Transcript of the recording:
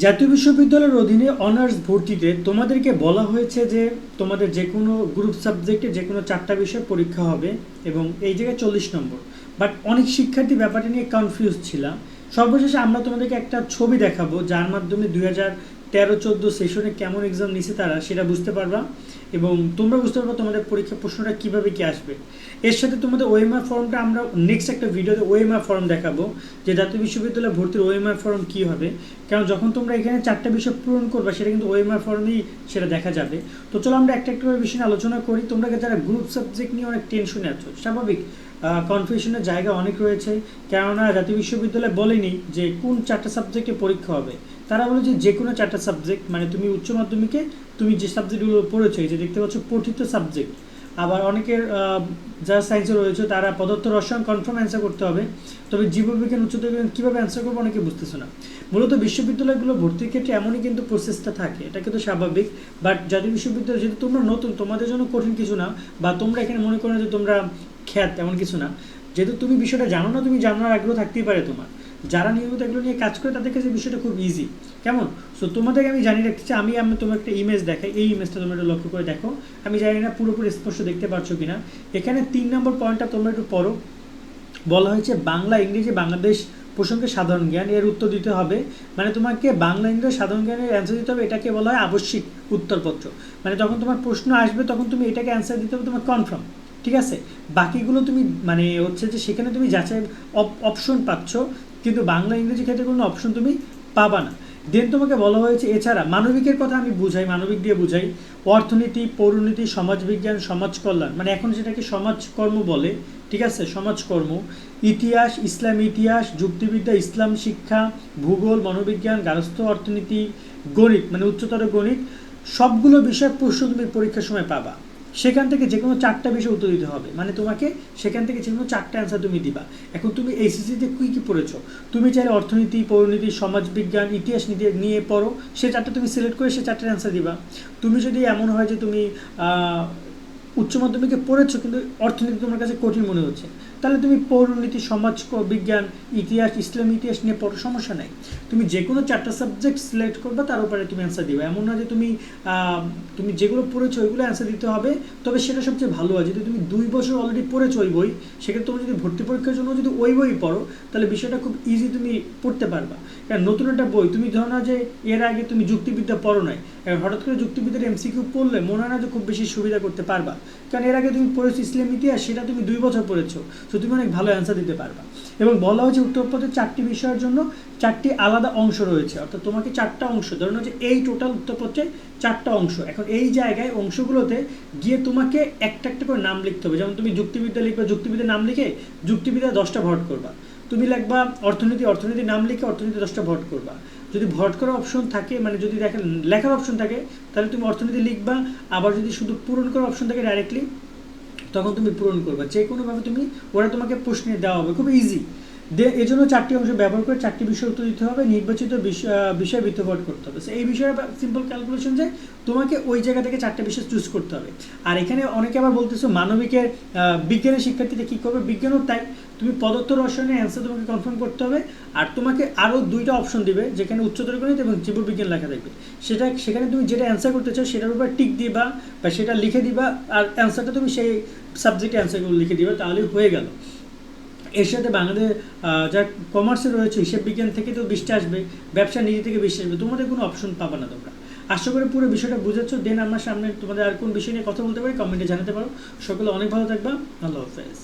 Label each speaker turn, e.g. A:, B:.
A: জাতীয় বিশ্ববিদ্যালয়ের অধীনে অনার্স ভর্তিতে তোমাদেরকে বলা হয়েছে যে তোমাদের যে কোনো গ্রুপ সাবজেক্টে যে কোনো চারটা বিষয়ে পরীক্ষা হবে এবং এই জায়গায় চল্লিশ নম্বর। বাট অনেক শিক্ষার্থী ব্যাপারটা নিয়ে কনফিউজ ছিলাম। সর্বশেষে আমরা তোমাদেরকে একটা ছবি দেখাবো, যার মাধ্যমে দুই হাজার তেরো চোদ্দ সেশনে কেমন এক্সাম নিছে তারা সেটা বুঝতে পারবা এবং তোমরা বুঝতে পারবা তোমাদের পরীক্ষা প্রশ্নটা কীভাবে কি আসবে। এর সাথে তোমাদের ওএমআর ফর্মটা আমরা নেক্সট একটা ভিডিওতে ওএমআর ফর্ম দেখাবো যে জাতীয় বিশ্ববিদ্যালয়ে ভর্তির ওএমআর ফর্ম কী হবে। কারণ যখন তোমরা এখানে চারটা বিষয় পূরণ করবে সেটা কিন্তু ওএমআর ফর্মেই সেটা দেখা যাবে। তো চলো আমরা একটা একটা বিষয় নিয়ে আলোচনা করি। তোমরা যারা গ্রুপ সাবজেক্ট নিয়ে অনেক টেনশনে আছো, স্বাভাবিক কনফিউশনের জায়গা অনেক রয়েছে। কেননা জাতীয় বিশ্ববিদ্যালয় বলেনি যে কোন চারটা সাবজেক্টে পরীক্ষা হবে। তারা বলে যে যে কোনো চারটা সাবজেক্ট মানে তুমি উচ্চ মাধ্যমিকে তুমি যে সাবজেক্টগুলো পড়েছো, এই যে দেখতে পাচ্ছ পঠিত সাবজেক্ট আবার অনেকের যারা সায়েন্সে রয়েছে, তারা পদার্থ, রসায়ন কনফার্ম অ্যান্সার করতে হবে, তবে জীববিজ্ঞান উচ্চতর বিজ্ঞান কীভাবে অ্যান্সার করব অনেকে বুঝতেছে না। মূলত বিশ্ববিদ্যালয়গুলো ভর্তির ক্ষেত্রে এমনই কিন্তু প্রসেসটা থাকে, এটা কিন্তু স্বাভাবিক বাট জাতীয় বিশ্ববিদ্যালয় যেহেতু তোমরা নতুন, তোমাদের জন্য কঠিন কিছু না, বা তোমরা এখানে মনে করো যে তোমরা খ্যাত এমন কিছু না, যেহেতু তুমি বিষয়টা জানো না, তুমি জানার আগ্রহ থাকতেই পারে তোমার। যারা নিয়মিত এগুলো নিয়ে কাজ করে, তাদের কাছে বিষয়টা খুব ইজি কেমন? সো তোমাদেরকে আমি জানিয়ে রাখতে চাই, আমি আমি তোমার একটা ইমেজ দেখাই। এই ইমেজটা তোমরা একটু লক্ষ্য করে দেখো। আমি জানি না পুরোপুরি স্পষ্ট দেখতে পারছ কিনা। এখানে তিন নম্বর পয়েন্টটা তোমরা একটু পড়ো। বলা হয়েছে, বাংলা, ইংরেজি, বাংলাদেশ প্রসঙ্গে সাধারণ জ্ঞান। এর উত্তর দিতে হবে। মানে তোমাকে বাংলা, ইংরেজি সাধারণ জ্ঞানের অ্যান্সার দিতে হবে। এটাকে বলা হয় আবশ্যিক উত্তরপত্র। মানে যখন তোমার প্রশ্ন আসবে, তখন তুমি এটাকে অ্যান্সার দিতে হবে তোমার কনফার্ম ঠিক আছে? বাকিগুলো তুমি মানে হচ্ছে যে সেখানে তুমি যাচাই অপশন পাচ্ছ। কিন্তু বাংলা ইংরেজি ক্ষেত্রে কোনো অপশন তুমি পাবা না। দেন তোমাকে বলা হয়েছে, এছাড়া মানবিকের কথা আমি বুঝাই, মানবিক দিয়ে বুঝাই। অর্থনীতি, পৌরনীতি, সমাজবিজ্ঞান সমাজ কল্যাণ মানে এখন যেটাকে সমাজকর্ম বলে, ঠিক আছে? সমাজকর্ম, ইতিহাস, ইসলাম ইতিহাস, যুক্তিবিদ্যা, ইসলাম শিক্ষা, ভূগোল, মনোবিজ্ঞান গার্হস্থ্য অর্থনীতি, গণিত মানে উচ্চতর গণিত, সবগুলো বিষয় প্রশ্ন তুমি পরীক্ষার সময় পাবা। সেখান থেকে যে কোনো চারটা বিষয় উত্তর দিতে হবে। মানে তোমাকে সেখান থেকে যে কোনো চারটা অ্যান্সার তুমি দিবা। এখন তুমি এইসিসিতে কী কী পড়েছো? তুমি চাইলে অর্থনীতি, পৌরনীতি, সমাজবিজ্ঞান, ইতিহাস নীতি নিয়ে পড়ো। সে চারটা তুমি সিলেক্ট করে সে চারটার অ্যান্সার দিবা। তুমি যদি এমন হয় যে তুমি উচ্চ মাধ্যমিকে পড়েছো, কিন্তু অর্থনীতি তোমার কাছে কঠিন মনে হচ্ছে তাহলে তুমি পৌরনীতি, সমাজ বিজ্ঞান, ইতিহাস, ইসলাম, ইতিহাস নিয়ে পড়ো, সমস্যা নাই। তুমি যে কোনো চারটা সাবজেক্ট সিলেক্ট করবে, তার উপরে তুমি অ্যান্সার দিবে। এমন না যে তুমি তুমি যেগুলো পড়েছো ওইগুলো অ্যান্সার দিতে হবে, তবে সেটা সবচেয়ে ভালো হয়। যদি তুমি দুই বছর অলরেডি পড়েছো ওই বই, সেক্ষেত্রে তুমি যদি ভর্তি পরীক্ষার জন্য যদি ওই বই পড়ো, তাহলে বিষয়টা খুব ইজি তুমি পড়তে পারবা। কারণ নতুন একটা বই, তুমি ধরো না যে এর আগে তুমি যুক্তিবিদ্যা পড়ো নাই হঠাৎ করে যুক্তিবিদ্যার এমসিকিউ পড়লে মনে হয় না যে খুব বেশি সুবিধা করতে পারবা। কারণ এর আগে তুমি পড়েছো ইসলাম, ইতিহাস, সেটা তুমি দুই বছর পড়েছো। তো তুমি অনেক ভালো অ্যান্সার দিতে পারবা। এবং বলা হয়েছে উত্তরপত্রের চারটি বিষয়ের জন্য চারটি আলাদা অংশ রয়েছে। অর্থাৎ তোমাকে চারটা অংশ, ধরুন যে এই টোটাল উত্তরপত্রে চারটা অংশ। এখন এই জায়গায় অংশগুলোতে গিয়ে তোমাকে একটা একটা করে নাম লিখতে হবে। যেমন তুমি যুক্তিবিদ্যা লিখবে, যুক্তিবিদ্যার নাম লিখে যুক্তিবিদ্যা দশটা ভট করবা। তুমি লিখবা অর্থনীতি, অর্থনীতির নাম লিখে অর্থনীতি দশটা ভট করবা। যদি ভট করার অপশন থাকে মানে যদি দেখেন লেখার অপশন থাকে, তাহলে তুমি অর্থনীতি লিখবা। আবার যদি শুধু পূরণ করার অপশন থাকে ডাইরেক্টলি তখন তুমি পূরণ করবে। যে কোনোভাবে তুমি ওরা তোমাকে প্রশ্নে দেওয়া হবে। খুব ইজি এই জন্য চারটি অংশ ব্যবহার করে চারটি বিষয় উত্তর দিতে হবে, নির্বাচিত বিষয় ভিত্তিভট করতে হবে। এই বিষয়ে সিম্পল ক্যালকুলেশন যে তোমাকে ওই জায়গা থেকে চারটে বিষয় চুজ করতে হবে। আর এখানে অনেকে আবার বলতেছো মানবিকের বিজ্ঞানের শিক্ষার্থীরা কী করবে? বিজ্ঞানও তাই। তুমি পদার্থ রসায়নের অ্যান্সার তোমাকে কনফার্ম করতে হবে, আর তোমাকে আরও দুইটা অপশন দিবে, যেখানে উচ্চতর গণিত এবং জীববিজ্ঞান লেখা থাকবে। সেটা, সেখানে তুমি যেটা অ্যান্সার করতে চাও, সেটার উপর টিক দিবা বা সেটা লিখে দিবা, আর অ্যান্সারটা তুমি সেই সাবজেক্টে অ্যান্সারগুলো লিখে দিবা, তাহলে হয়ে গেল। এর সাথে বাংলাদেশ যা কমার্সে রয়েছে, হিসেব বিজ্ঞান থেকে তো বৃষ্টি আসবে, ব্যবসা নিজে থেকে বৃষ্টি আসবে, তোমাদের কোনো অপশন পাবে না তোমরা। আশা করি পুরো বিষয়টা বুঝেছ দেন আমার সামনে তোমাদের আর কোন বিষয় নিয়ে কথা বলতে পারি কমেন্টে জানাতে পারো। সকলে অনেক ভালো থাকবা ভালো হাফেজ।